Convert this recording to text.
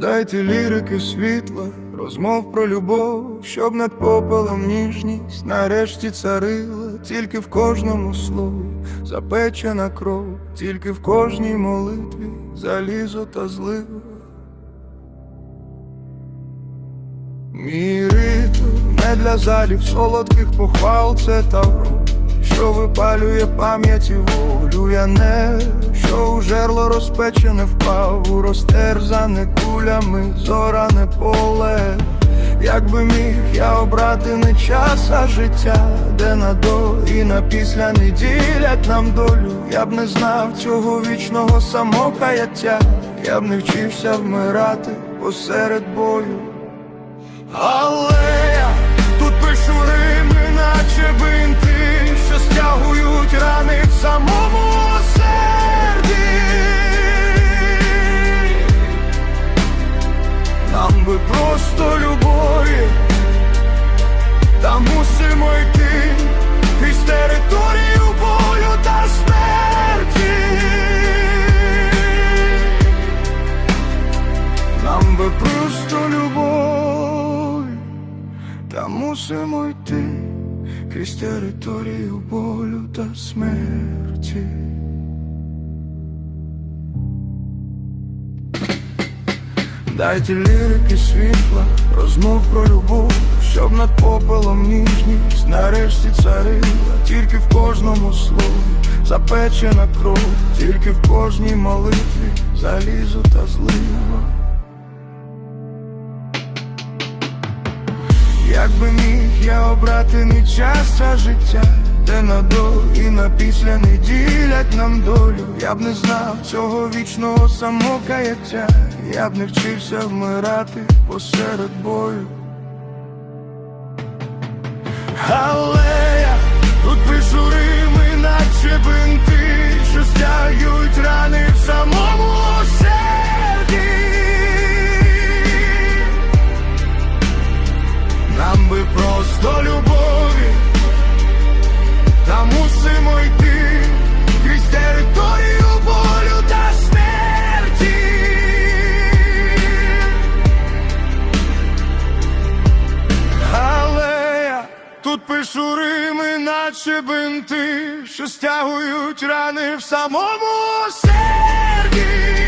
Дайте лірики світла, розмов про любов, щоб над попелом ніжність нарешті царила, тільки в кожному слові запечена кров, тільки в кожній молитві залізо та злива. Мій не для залів солодких похвал, це тавро, що випалює пам'яті волю, я не, у розпечене впав, у розтерзане кулями, зоране поле. Якби міг я обрати не час, а життя, де на до і на після не ділять нам долю, я б не знав цього вічного самокаяття, я б не вчився вмирати посеред бою. Але Нам просто любові, та мусимо йти крізь територію болю та смерті. Нам би просто любов, та мусимо йти крізь територію болю та смерті. Дайте лірики світла, розмов про любов, щоб над попелом ніжність нарешті царила, тільки в кожному слові запечена кров, тільки в кожній молитві залізо та злива. Якби міг я обрати не час, а життя, де на і на після не ділять нам долю, я б не знав цього вічного самокаяття, я б не вчився вмирати посеред бою. Але я тут пишу рими, наче бинти, що стягують тут пишу рими, наче бинти, що стягують рани в самому серці.